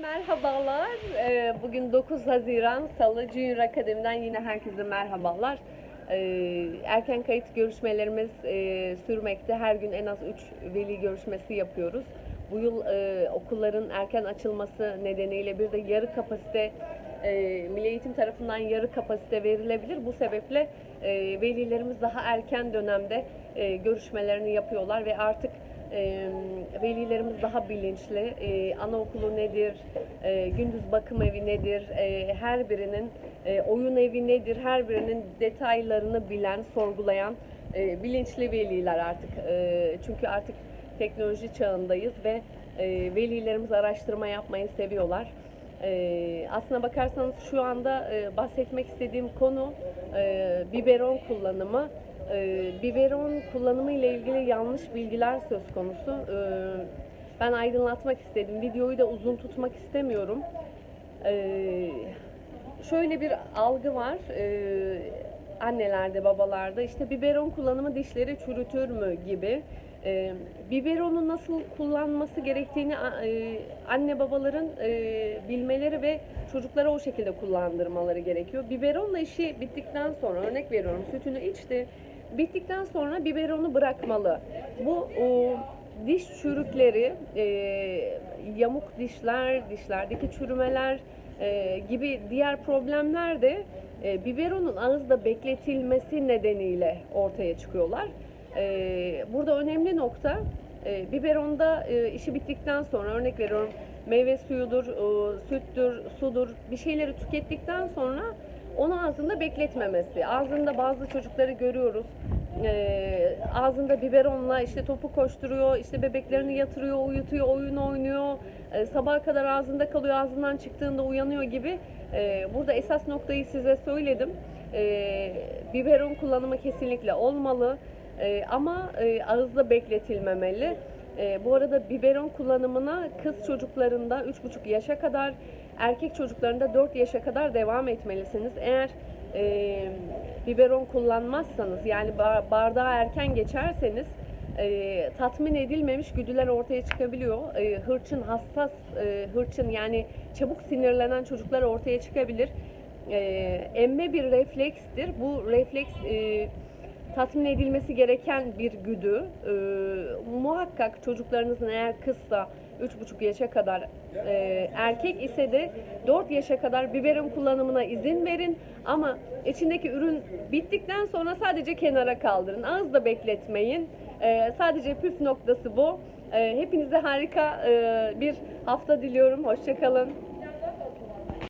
Merhabalar. Ee, Bugün 9 Haziran Salı Junior Akademi'den yine herkese merhabalar. Ee, Erken kayıt görüşmelerimiz e, sürmekte. Her gün en az 3 veli görüşmesi yapıyoruz. Bu yıl e, okulların erken açılması nedeniyle bir de yarı kapasite e, Milli Eğitim tarafından yarı kapasite verilebilir. Bu sebeple velilerimiz daha erken dönemde görüşmelerini yapıyorlar ve artık e, velilerimiz daha bilinçli. E, anaokulu nedir, e, gündüz bakım evi nedir, e, her birinin e, oyun evi nedir, her birinin detaylarını bilen, sorgulayan e, bilinçli veliler artık. E, çünkü artık teknoloji çağındayız ve e, velilerimiz araştırma yapmayı seviyorlar. E, aslına bakarsanız şu anda e, bahsetmek istediğim konu e, biberon kullanımı. E, biberon kullanımı ile ilgili yanlış bilgiler söz konusu. E, ben aydınlatmak istedim. Videoyu da uzun tutmak istemiyorum. E, şöyle bir algı var. E, annelerde, babalarda işte biberon kullanımı dişleri çürütür mü gibi. E, biberonu nasıl kullanması gerektiğini e, anne babaların e, bilmeleri ve çocuklara o şekilde kullandırmaları gerekiyor. Biberonla işi bittikten sonra örnek veriyorum sütünü içti. Bittikten sonra biberonu bırakmalı. Bu o, diş çürükleri, e, yamuk dişler, dişlerdeki çürümeler e, gibi diğer problemler de e, biberonun ağızda bekletilmesi nedeniyle ortaya çıkıyorlar. E, burada önemli nokta e, biberonda e, işi bittikten sonra örnek veriyorum meyve suyudur, e, süttür, sudur bir şeyleri tükettikten sonra onu ağzında bekletmemesi. Ağzında bazı çocukları görüyoruz. E, ağzında biberonla işte topu koşturuyor, işte bebeklerini yatırıyor, uyutuyor, oyun oynuyor. E, sabaha kadar ağzında kalıyor, ağzından çıktığında uyanıyor gibi. E, burada esas noktayı size söyledim. E, biberon kullanımı kesinlikle olmalı. E, ama e, ağızda bekletilmemeli. E, bu arada biberon kullanımına kız çocuklarında 3,5 yaşa kadar, erkek çocuklarında 4 yaşa kadar devam etmelisiniz. Eğer e, biberon kullanmazsanız yani bar- bardağı erken geçerseniz e, tatmin edilmemiş güdüler ortaya çıkabiliyor. E, hırçın, hassas e, hırçın yani çabuk sinirlenen çocuklar ortaya çıkabilir. E, emme bir reflekstir. Bu refleks e, tatmin edilmesi gereken bir güdü. Ee, muhakkak çocuklarınızın eğer kızsa 3,5 yaşa kadar e, erkek ise de 4 yaşa kadar biberon kullanımına izin verin ama içindeki ürün bittikten sonra sadece kenara kaldırın. Ağızda bekletmeyin. Ee, sadece püf noktası bu. Ee, hepinize harika e, bir hafta diliyorum. Hoşçakalın.